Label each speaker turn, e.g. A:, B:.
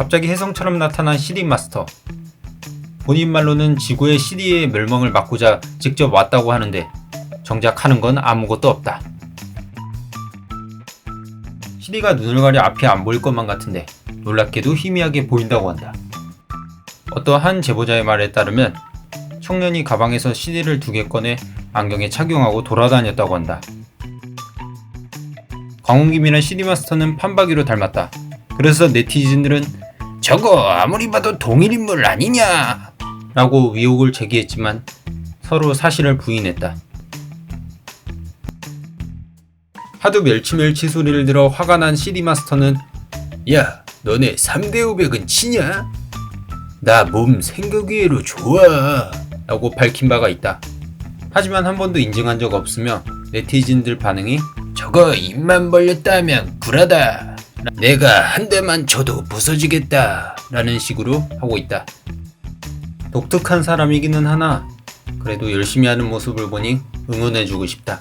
A: 갑자기 혜성처럼 나타난 CD 마스터. 본인 말로는 지구의 CD의 멸망을 막고자 직접 왔다고 하는데 정작 하는 건 아무것도 없다. CD가 눈을 가려 앞이 안 보일 것만 같은데 놀랍게도 희미하게 보인다고 한다. 어떠한 제보자의 말에 따르면 청년이 가방에서 CD를 두 개 꺼내 안경에 착용하고 돌아다녔다고 한다. 광운김이란 CD 마스터는 판박이로 닮았다. 그래서 네티즌들은 저거 아무리 봐도 동일 인물 아니냐? 라고 의혹을 제기했지만 서로 사실을 부인했다. 하도 멸치멸치 소리를 들어 화가 난 CD 마스터는 야, 너네 3대 500은 치냐? 나 몸 생각외로 좋아. 라고 밝힌 바가 있다. 하지만 한 번도 인증한 적 없으며 네티즌들 반응이 저거 입만 벌렸다 하면 굴하다. 내가 한 대만 쳐도 부서지겠다. 라는 식으로 하고 있다. 독특한 사람이기는 하나 그래도 열심히 하는 모습을 보니 응원해주고 싶다.